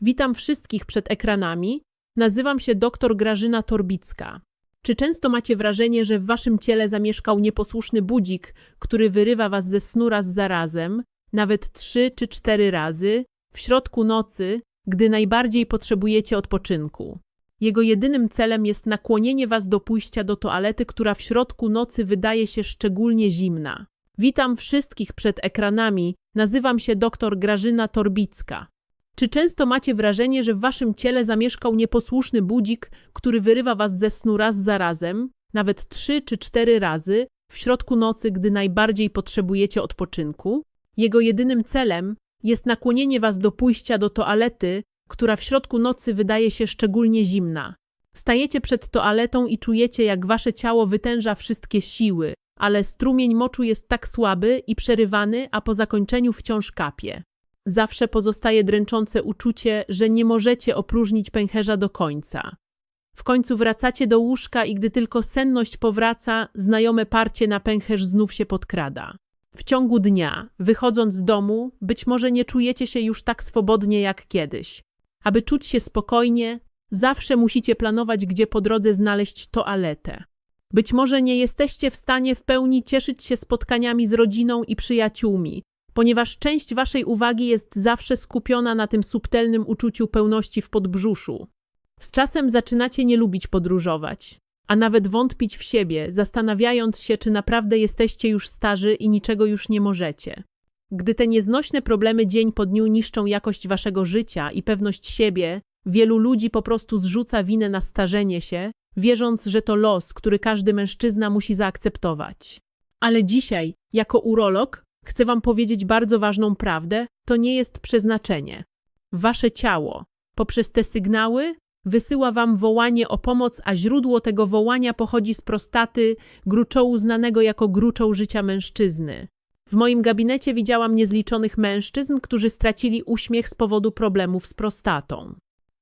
Witam wszystkich przed ekranami. Nazywam się dr Grażyna Torbicka. Czy często macie wrażenie, że w waszym ciele zamieszkał nieposłuszny budzik, który wyrywa was ze snu raz za razem, nawet trzy czy cztery razy, w środku nocy, gdy najbardziej potrzebujecie odpoczynku? Jego jedynym celem jest nakłonienie was do pójścia do toalety, która w środku nocy wydaje się szczególnie zimna. Witam wszystkich przed ekranami. Nazywam się dr Grażyna Torbicka. Czy często macie wrażenie, że w waszym ciele zamieszkał nieposłuszny budzik, który wyrywa was ze snu raz za razem, nawet trzy czy cztery razy, w środku nocy, gdy najbardziej potrzebujecie odpoczynku? Jego jedynym celem jest nakłonienie was do pójścia do toalety, która w środku nocy wydaje się szczególnie zimna. Stajecie przed toaletą i czujecie, jak wasze ciało wytęża wszystkie siły, ale strumień moczu jest tak słaby i przerywany, a po zakończeniu wciąż kapie. Zawsze pozostaje dręczące uczucie, że nie możecie opróżnić pęcherza do końca. W końcu wracacie do łóżka i gdy tylko senność powraca, znajome parcie na pęcherz znów się podkrada. W ciągu dnia, wychodząc z domu, być może nie czujecie się już tak swobodnie jak kiedyś. Aby czuć się spokojnie, zawsze musicie planować, gdzie po drodze znaleźć toaletę. Być może nie jesteście w stanie w pełni cieszyć się spotkaniami z rodziną i przyjaciółmi, ponieważ część waszej uwagi jest zawsze skupiona na tym subtelnym uczuciu pełności w podbrzuszu. Z czasem zaczynacie nie lubić podróżować, a nawet wątpić w siebie, zastanawiając się, czy naprawdę jesteście już starzy i niczego już nie możecie. Gdy te nieznośne problemy dzień po dniu niszczą jakość waszego życia i pewność siebie, wielu ludzi po prostu zrzuca winę na starzenie się, wierząc, że to los, który każdy mężczyzna musi zaakceptować. Ale dzisiaj, jako urolog, chcę wam powiedzieć bardzo ważną prawdę: to nie jest przeznaczenie. Wasze ciało, poprzez te sygnały, wysyła wam wołanie o pomoc, a źródło tego wołania pochodzi z prostaty, gruczołu znanego jako gruczoł życia mężczyzny. W moim gabinecie widziałam niezliczonych mężczyzn, którzy stracili uśmiech z powodu problemów z prostatą.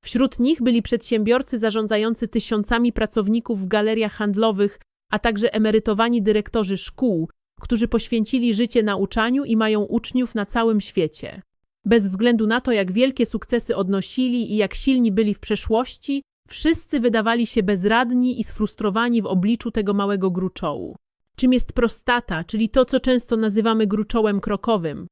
Wśród nich byli przedsiębiorcy zarządzający tysiącami pracowników w galeriach handlowych, a także emerytowani dyrektorzy szkół, którzy poświęcili życie nauczaniu i mają uczniów na całym świecie. Bez względu na to, jak wielkie sukcesy odnosili i jak silni byli w przeszłości, wszyscy wydawali się bezradni i sfrustrowani w obliczu tego małego gruczołu. Czym jest prostata, czyli to, co często nazywamy gruczołem krokowym?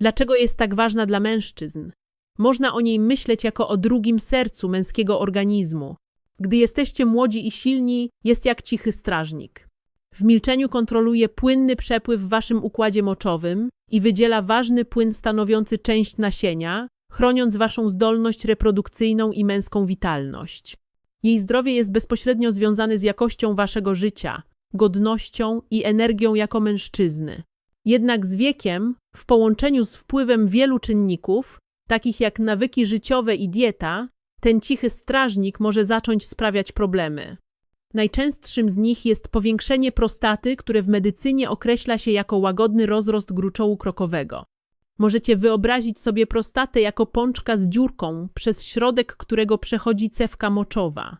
Dlaczego jest tak ważna dla mężczyzn? Można o niej myśleć jako o drugim sercu męskiego organizmu. Gdy jesteście młodzi i silni, jest jak cichy strażnik. W milczeniu kontroluje płynny przepływ w waszym układzie moczowym i wydziela ważny płyn stanowiący część nasienia, chroniąc waszą zdolność reprodukcyjną i męską witalność. Jej zdrowie jest bezpośrednio związane z jakością waszego życia, godnością i energią jako mężczyzny. Jednak z wiekiem, w połączeniu z wpływem wielu czynników, takich jak nawyki życiowe i dieta, ten cichy strażnik może zacząć sprawiać problemy. Najczęstszym z nich jest powiększenie prostaty, które w medycynie określa się jako łagodny rozrost gruczołu krokowego. Możecie wyobrazić sobie prostatę jako pączka z dziurką, przez środek którego przechodzi cewka moczowa.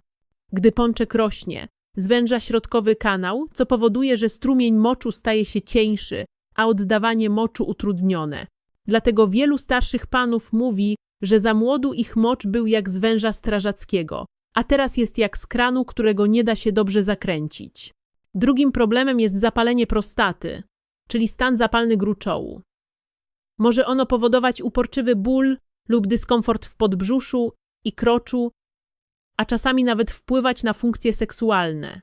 Gdy pączek rośnie, zwęża środkowy kanał, co powoduje, że strumień moczu staje się cieńszy, a oddawanie moczu utrudnione. Dlatego wielu starszych panów mówi, że za młodu ich mocz był jak z węża strażackiego, a teraz jest jak z kranu, którego nie da się dobrze zakręcić. Drugim problemem jest zapalenie prostaty, czyli stan zapalny gruczołu. Może ono powodować uporczywy ból lub dyskomfort w podbrzuszu i kroczu, a czasami nawet wpływać na funkcje seksualne.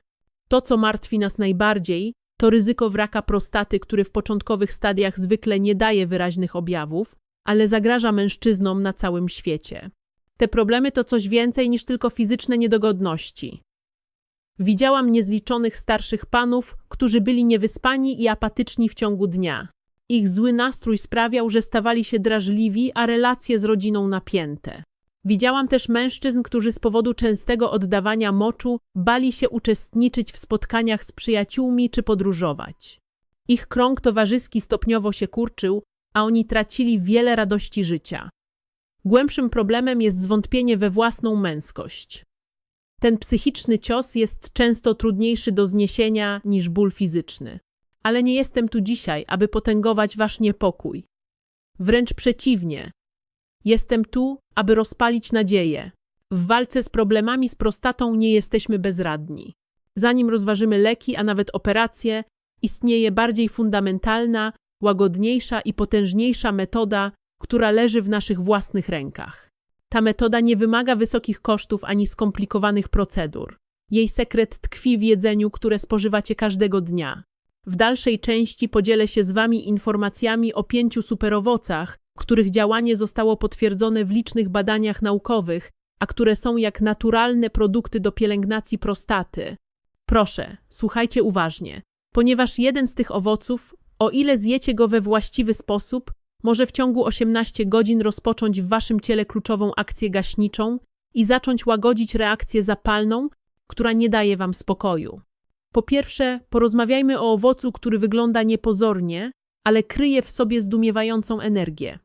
To, co martwi nas najbardziej, to ryzyko wraka prostaty, który w początkowych stadiach zwykle nie daje wyraźnych objawów, ale zagraża mężczyznom na całym świecie. Te problemy to coś więcej niż tylko fizyczne niedogodności. Widziałam niezliczonych starszych panów, którzy byli niewyspani i apatyczni w ciągu dnia. Ich zły nastrój sprawiał, że stawali się drażliwi, a relacje z rodziną napięte. Widziałam też mężczyzn, którzy z powodu częstego oddawania moczu bali się uczestniczyć w spotkaniach z przyjaciółmi czy podróżować. Ich krąg towarzyski stopniowo się kurczył, a oni tracili wiele radości życia. Głębszym problemem jest zwątpienie we własną męskość. Ten psychiczny cios jest często trudniejszy do zniesienia niż ból fizyczny. Ale nie jestem tu dzisiaj, aby potęgować wasz niepokój. Wręcz przeciwnie. Jestem tu, aby rozpalić nadzieję. W walce z problemami z prostatą nie jesteśmy bezradni. Zanim rozważymy leki, a nawet operacje, istnieje bardziej fundamentalna, łagodniejsza i potężniejsza metoda, która leży w naszych własnych rękach. Ta metoda nie wymaga wysokich kosztów ani skomplikowanych procedur. Jej sekret tkwi w jedzeniu, które spożywacie każdego dnia. W dalszej części podzielę się z Wami informacjami o pięciu superowocach, których działanie zostało potwierdzone w licznych badaniach naukowych, a które są jak naturalne produkty do pielęgnacji prostaty. Proszę, słuchajcie uważnie, ponieważ jeden z tych owoców, o ile zjecie go we właściwy sposób, może w ciągu 18 godzin rozpocząć w Waszym ciele kluczową akcję gaśniczą i zacząć łagodzić reakcję zapalną, która nie daje Wam spokoju. Po pierwsze, porozmawiajmy o owocu, który wygląda niepozornie, ale kryje w sobie zdumiewającą energię.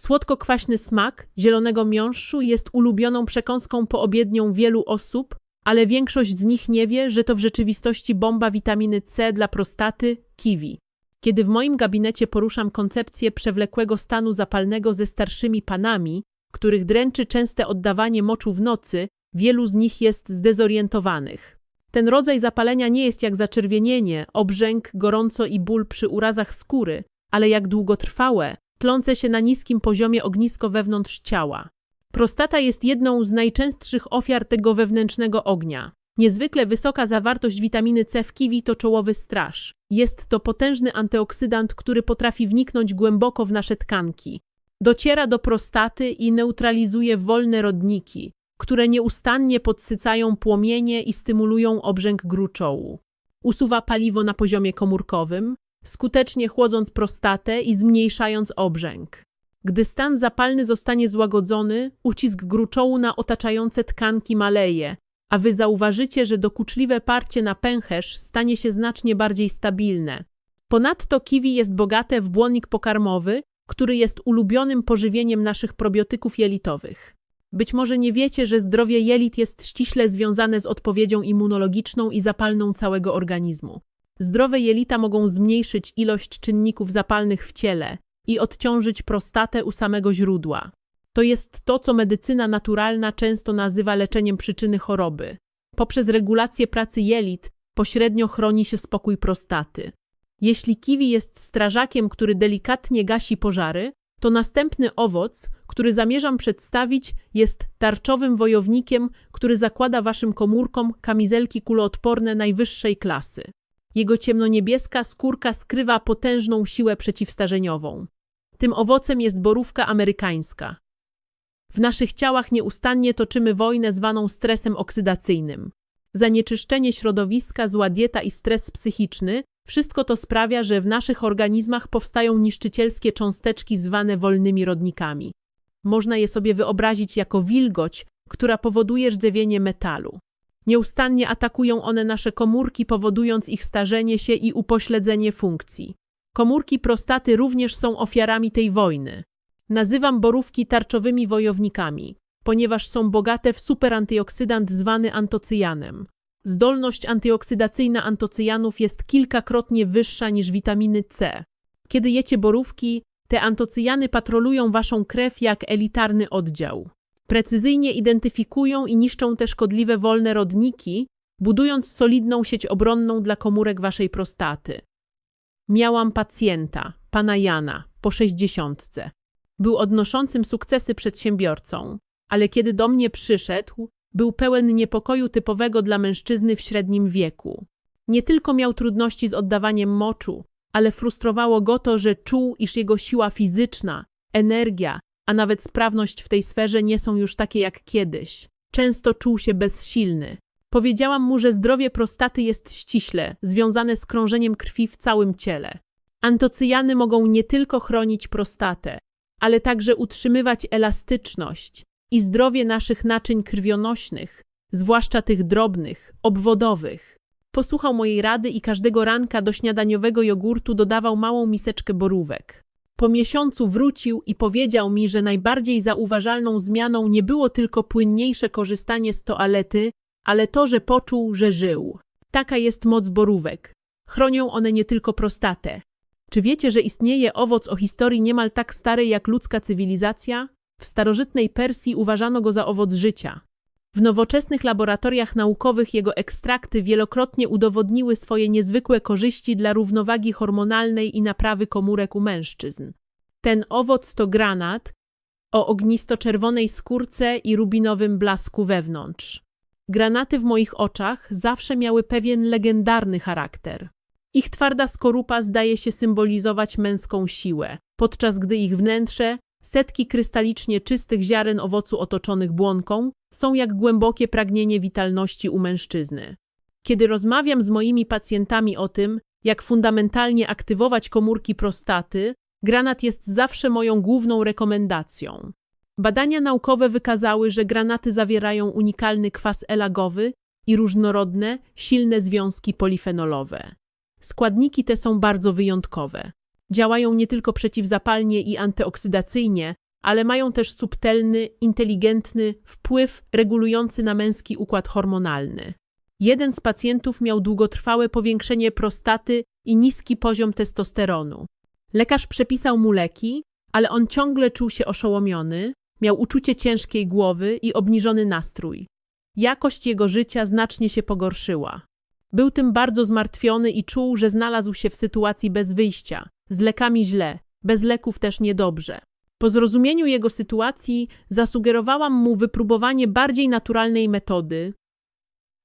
Słodko-kwaśny smak zielonego miąższu jest ulubioną przekąską poobiednią wielu osób, ale większość z nich nie wie, że to w rzeczywistości bomba witaminy C dla prostaty kiwi. Kiedy w moim gabinecie poruszam koncepcję przewlekłego stanu zapalnego ze starszymi panami, których dręczy częste oddawanie moczu w nocy, wielu z nich jest zdezorientowanych. Ten rodzaj zapalenia nie jest jak zaczerwienienie, obrzęk, gorąco i ból przy urazach skóry, ale jak długotrwałe, tlące się na niskim poziomie ognisko wewnątrz ciała. Prostata jest jedną z najczęstszych ofiar tego wewnętrznego ognia. Niezwykle wysoka zawartość witaminy C w kiwi to czołowy straż. Jest to potężny antyoksydant, który potrafi wniknąć głęboko w nasze tkanki. Dociera do prostaty i neutralizuje wolne rodniki, które nieustannie podsycają płomienie i stymulują obrzęk gruczołu. Usuwa paliwo na poziomie komórkowym, skutecznie chłodząc prostatę i zmniejszając obrzęk. Gdy stan zapalny zostanie złagodzony, ucisk gruczołu na otaczające tkanki maleje, a wy zauważycie, że dokuczliwe parcie na pęcherz stanie się znacznie bardziej stabilne. Ponadto kiwi jest bogate w błonnik pokarmowy, który jest ulubionym pożywieniem naszych probiotyków jelitowych. Być może nie wiecie, że zdrowie jelit jest ściśle związane z odpowiedzią immunologiczną i zapalną całego organizmu. Zdrowe jelita mogą zmniejszyć ilość czynników zapalnych w ciele i odciążyć prostatę u samego źródła. To jest to, co medycyna naturalna często nazywa leczeniem przyczyny choroby. Poprzez regulację pracy jelit pośrednio chroni się spokój prostaty. Jeśli kiwi jest strażakiem, który delikatnie gasi pożary, to następny owoc, który zamierzam przedstawić, jest tarczowym wojownikiem, który zakłada waszym komórkom kamizelki kuloodporne najwyższej klasy. Jego ciemnoniebieska skórka skrywa potężną siłę przeciwstarzeniową. Tym owocem jest borówka amerykańska. W naszych ciałach nieustannie toczymy wojnę zwaną stresem oksydacyjnym. Zanieczyszczenie środowiska, zła dieta i stres psychiczny wszystko to sprawia, że w naszych organizmach powstają niszczycielskie cząsteczki zwane wolnymi rodnikami. Można je sobie wyobrazić jako wilgoć, która powoduje rdzewienie metalu. Nieustannie atakują one nasze komórki, powodując ich starzenie się i upośledzenie funkcji. Komórki prostaty również są ofiarami tej wojny. Nazywam borówki tarczowymi wojownikami, ponieważ są bogate w superantyoksydant zwany antocyjanem. Zdolność antyoksydacyjna antocyjanów jest kilkakrotnie wyższa niż witaminy C. Kiedy jecie borówki, te antocyjany patrolują waszą krew jak elitarny oddział. Precyzyjnie identyfikują i niszczą te szkodliwe wolne rodniki, budując solidną sieć obronną dla komórek waszej prostaty. Miałam pacjenta, pana Jana, po sześćdziesiątce. Był odnoszącym sukcesy przedsiębiorcą, ale kiedy do mnie przyszedł, był pełen niepokoju typowego dla mężczyzny w średnim wieku. Nie tylko miał trudności z oddawaniem moczu, ale frustrowało go to, że czuł, iż jego siła fizyczna, energia, a nawet sprawność w tej sferze nie są już takie jak kiedyś. Często czuł się bezsilny. Powiedziałam mu, że zdrowie prostaty jest ściśle związane z krążeniem krwi w całym ciele. Antocyjany mogą nie tylko chronić prostatę, ale także utrzymywać elastyczność i zdrowie naszych naczyń krwionośnych, zwłaszcza tych drobnych, obwodowych. Posłuchał mojej rady i każdego ranka do śniadaniowego jogurtu dodawał małą miseczkę borówek. Po miesiącu wrócił i powiedział mi, że najbardziej zauważalną zmianą nie było tylko płynniejsze korzystanie z toalety, ale to, że poczuł, że żył. Taka jest moc borówek. Chronią one nie tylko prostatę. Czy wiecie, że istnieje owoc o historii niemal tak starej jak ludzka cywilizacja? W starożytnej Persji uważano go za owoc życia. W nowoczesnych laboratoriach naukowych jego ekstrakty wielokrotnie udowodniły swoje niezwykłe korzyści dla równowagi hormonalnej i naprawy komórek u mężczyzn. Ten owoc to granat o ognisto-czerwonej skórce i rubinowym blasku wewnątrz. Granaty w moich oczach zawsze miały pewien legendarny charakter. Ich twarda skorupa zdaje się symbolizować męską siłę, podczas gdy ich wnętrze, setki krystalicznie czystych ziaren owocu otoczonych błonką, są jak głębokie pragnienie witalności u mężczyzny. Kiedy rozmawiam z moimi pacjentami o tym, jak fundamentalnie aktywować komórki prostaty, granat jest zawsze moją główną rekomendacją. Badania naukowe wykazały, że granaty zawierają unikalny kwas elagowy i różnorodne, silne związki polifenolowe. Składniki te są bardzo wyjątkowe. Działają nie tylko przeciwzapalnie i antyoksydacyjnie, ale mają też subtelny, inteligentny wpływ regulujący na męski układ hormonalny. Jeden z pacjentów miał długotrwałe powiększenie prostaty i niski poziom testosteronu. Lekarz przepisał mu leki, ale on ciągle czuł się oszołomiony, miał uczucie ciężkiej głowy i obniżony nastrój. Jakość jego życia znacznie się pogorszyła. Był tym bardzo zmartwiony i czuł, że znalazł się w sytuacji bez wyjścia, z lekami źle, bez leków też niedobrze. Po zrozumieniu jego sytuacji zasugerowałam mu wypróbowanie bardziej naturalnej metody.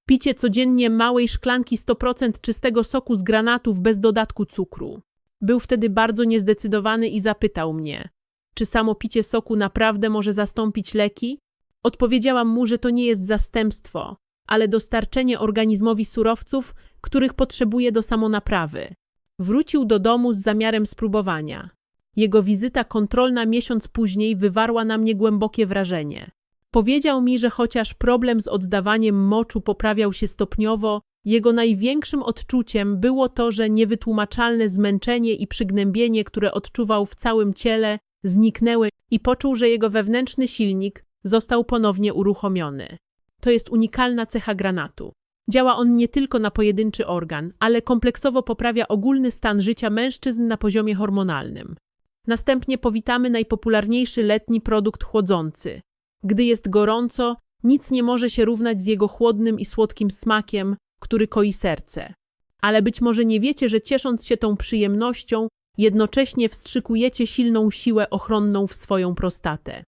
Picie codziennie małej szklanki 100% czystego soku z granatów bez dodatku cukru. Był wtedy bardzo niezdecydowany i zapytał mnie, czy samo picie soku naprawdę może zastąpić leki? Odpowiedziałam mu, że to nie jest zastępstwo, ale dostarczenie organizmowi surowców, których potrzebuje do samonaprawy. Wrócił do domu z zamiarem spróbowania. Jego wizyta kontrolna miesiąc później wywarła na mnie głębokie wrażenie. Powiedział mi, że chociaż problem z oddawaniem moczu poprawiał się stopniowo, jego największym odczuciem było to, że niewytłumaczalne zmęczenie i przygnębienie, które odczuwał w całym ciele, zniknęły i poczuł, że jego wewnętrzny silnik został ponownie uruchomiony. To jest unikalna cecha granatu. Działa on nie tylko na pojedynczy organ, ale kompleksowo poprawia ogólny stan życia mężczyzn na poziomie hormonalnym. Następnie powitamy najpopularniejszy letni produkt chłodzący. Gdy jest gorąco, nic nie może się równać z jego chłodnym i słodkim smakiem, który koi serce. Ale być może nie wiecie, że ciesząc się tą przyjemnością, jednocześnie wstrzykujecie silną siłę ochronną w swoją prostatę.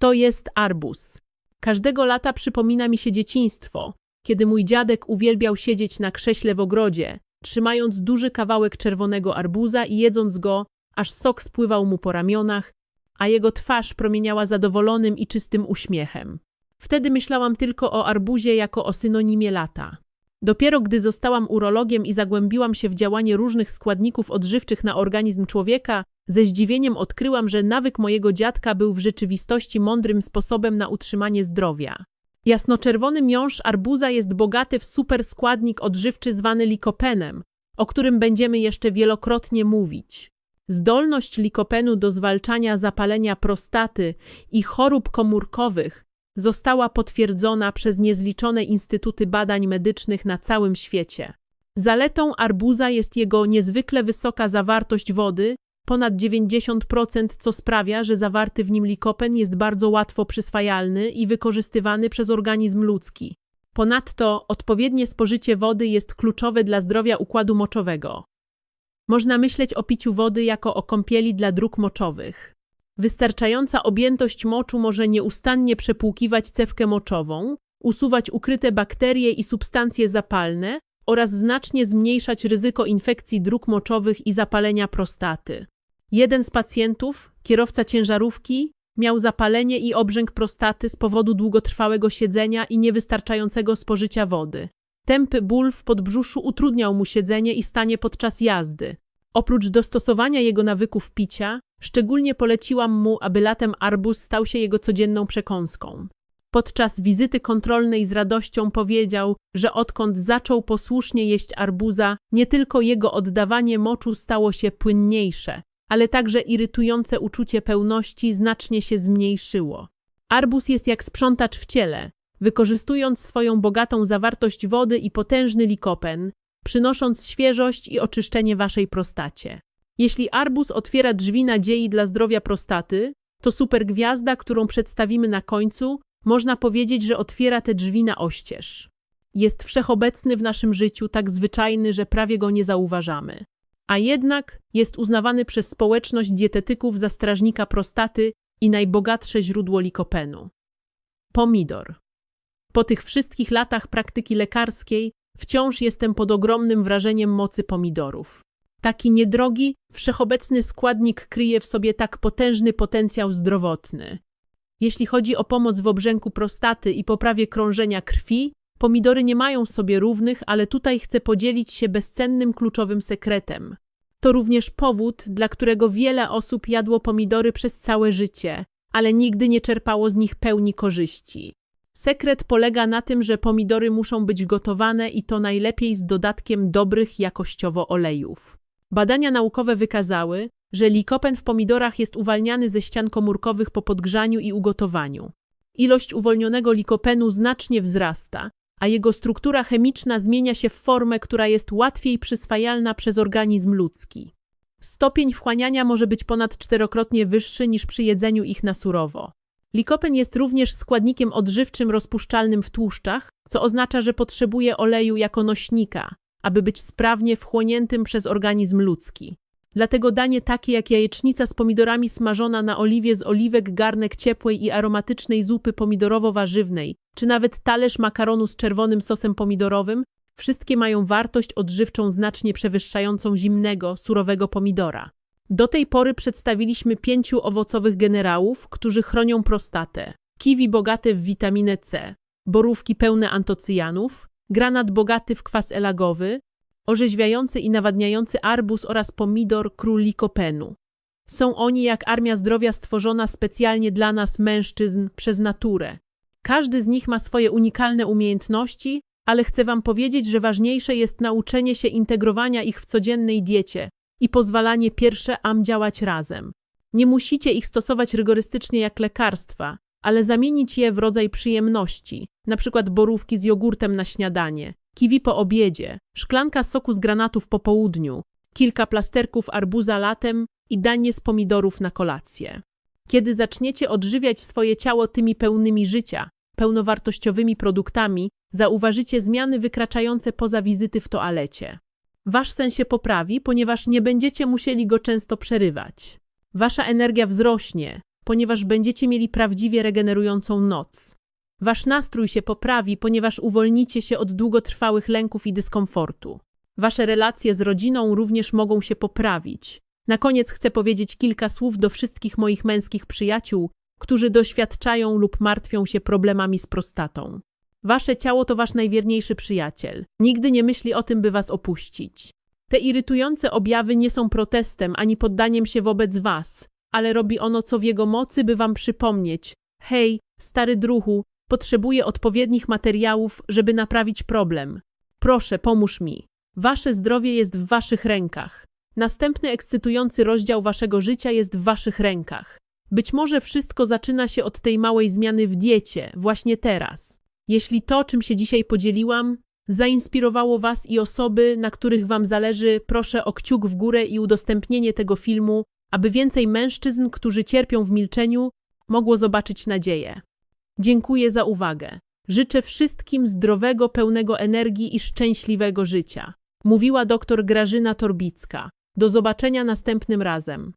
To jest arbuz. Każdego lata przypomina mi się dzieciństwo, kiedy mój dziadek uwielbiał siedzieć na krześle w ogrodzie, trzymając duży kawałek czerwonego arbuza i jedząc go, aż sok spływał mu po ramionach, a jego twarz promieniała zadowolonym i czystym uśmiechem. Wtedy myślałam tylko o arbuzie jako o synonimie lata. Dopiero gdy zostałam urologiem i zagłębiłam się w działanie różnych składników odżywczych na organizm człowieka, ze zdziwieniem odkryłam, że nawyk mojego dziadka był w rzeczywistości mądrym sposobem na utrzymanie zdrowia. Jasnoczerwony miąższ arbuza jest bogaty w superskładnik odżywczy zwany likopenem, o którym będziemy jeszcze wielokrotnie mówić. Zdolność likopenu do zwalczania zapalenia prostaty i chorób komórkowych została potwierdzona przez niezliczone instytuty badań medycznych na całym świecie. Zaletą arbuza jest jego niezwykle wysoka zawartość wody, ponad 90%, co sprawia, że zawarty w nim likopen jest bardzo łatwo przyswajalny i wykorzystywany przez organizm ludzki. Ponadto odpowiednie spożycie wody jest kluczowe dla zdrowia układu moczowego. Można myśleć o piciu wody jako o kąpieli dla dróg moczowych. Wystarczająca objętość moczu może nieustannie przepłukiwać cewkę moczową, usuwać ukryte bakterie i substancje zapalne oraz znacznie zmniejszać ryzyko infekcji dróg moczowych i zapalenia prostaty. Jeden z pacjentów, kierowca ciężarówki, miał zapalenie i obrzęk prostaty z powodu długotrwałego siedzenia i niewystarczającego spożycia wody. Tępy ból w podbrzuszu utrudniał mu siedzenie i stanie podczas jazdy. Oprócz dostosowania jego nawyków picia, szczególnie poleciłam mu, aby latem arbuz stał się jego codzienną przekąską. Podczas wizyty kontrolnej z radością powiedział, że odkąd zaczął posłusznie jeść arbuza, nie tylko jego oddawanie moczu stało się płynniejsze, ale także irytujące uczucie pełności znacznie się zmniejszyło. Arbuz jest jak sprzątacz w ciele. Wykorzystując swoją bogatą zawartość wody i potężny likopen, przynosząc świeżość i oczyszczenie waszej prostacie. Jeśli arbuz otwiera drzwi nadziei dla zdrowia prostaty, To super gwiazda, którą przedstawimy na końcu, można powiedzieć, że otwiera te drzwi na oścież. Jest wszechobecny w naszym życiu, tak zwyczajny, że prawie go nie zauważamy. A jednak jest uznawany przez społeczność dietetyków za strażnika prostaty i najbogatsze źródło likopenu. Pomidor. Po tych wszystkich latach praktyki lekarskiej wciąż jestem pod ogromnym wrażeniem mocy pomidorów. Taki niedrogi, wszechobecny składnik kryje w sobie tak potężny potencjał zdrowotny. Jeśli chodzi o pomoc w obrzęku prostaty i poprawie krążenia krwi, pomidory nie mają sobie równych, ale tutaj chcę podzielić się bezcennym kluczowym sekretem. To również powód, dla którego wiele osób jadło pomidory przez całe życie, ale nigdy nie czerpało z nich pełni korzyści. Sekret polega na tym, że pomidory muszą być gotowane i to najlepiej z dodatkiem dobrych jakościowo olejów. Badania naukowe wykazały, że likopen w pomidorach jest uwalniany ze ścian komórkowych po podgrzaniu i ugotowaniu. Ilość uwolnionego likopenu znacznie wzrasta, a jego struktura chemiczna zmienia się w formę, która jest łatwiej przyswajalna przez organizm ludzki. Stopień wchłaniania może być ponad czterokrotnie wyższy niż przy jedzeniu ich na surowo. Likopen jest również składnikiem odżywczym rozpuszczalnym w tłuszczach, co oznacza, że potrzebuje oleju jako nośnika, aby być sprawnie wchłoniętym przez organizm ludzki. Dlatego danie takie jak jajecznica z pomidorami smażona na oliwie z oliwek, garnek ciepłej i aromatycznej zupy pomidorowo-warzywnej, czy nawet talerz makaronu z czerwonym sosem pomidorowym, wszystkie mają wartość odżywczą znacznie przewyższającą zimnego, surowego pomidora. Do tej pory przedstawiliśmy pięciu owocowych generałów, którzy chronią prostatę. Kiwi bogate w witaminę C, borówki pełne antocyjanów, granat bogaty w kwas elagowy, orzeźwiający i nawadniający arbuz oraz pomidor król likopenu. Są oni jak armia zdrowia stworzona specjalnie dla nas, mężczyzn, przez naturę. Każdy z nich ma swoje unikalne umiejętności, ale chcę Wam powiedzieć, że ważniejsze jest nauczenie się integrowania ich w codziennej diecie i pozwalanie pierwsze am działać razem. Nie musicie ich stosować rygorystycznie jak lekarstwa, ale zamienić je w rodzaj przyjemności, na przykład borówki z jogurtem na śniadanie, kiwi po obiedzie, szklanka soku z granatów po południu, kilka plasterków arbuza latem i danie z pomidorów na kolację. Kiedy zaczniecie odżywiać swoje ciało tymi pełnymi życia, pełnowartościowymi produktami, zauważycie zmiany wykraczające poza wizyty w toalecie. Wasz sen się poprawi, ponieważ nie będziecie musieli go często przerywać. Wasza energia wzrośnie, ponieważ będziecie mieli prawdziwie regenerującą noc. Wasz nastrój się poprawi, ponieważ uwolnicie się od długotrwałych lęków i dyskomfortu. Wasze relacje z rodziną również mogą się poprawić. Na koniec chcę powiedzieć kilka słów do wszystkich moich męskich przyjaciół, którzy doświadczają lub martwią się problemami z prostatą. Wasze ciało to wasz najwierniejszy przyjaciel. Nigdy nie myśli o tym, by was opuścić. Te irytujące objawy nie są protestem ani poddaniem się wobec was, ale robi ono co w jego mocy, by wam przypomnieć: hej, stary druhu, potrzebuję odpowiednich materiałów, żeby naprawić problem. Proszę, pomóż mi. Wasze zdrowie jest w waszych rękach. Następny ekscytujący rozdział waszego życia jest w waszych rękach. Być może wszystko zaczyna się od tej małej zmiany w diecie, właśnie teraz. Jeśli to, czym się dzisiaj podzieliłam, zainspirowało Was i osoby, na których Wam zależy, proszę o kciuk w górę i udostępnienie tego filmu, aby więcej mężczyzn, którzy cierpią w milczeniu, mogło zobaczyć nadzieję. Dziękuję za uwagę. Życzę wszystkim zdrowego, pełnego energii i szczęśliwego życia. Mówiła dr Grażyna Torbicka. Do zobaczenia następnym razem.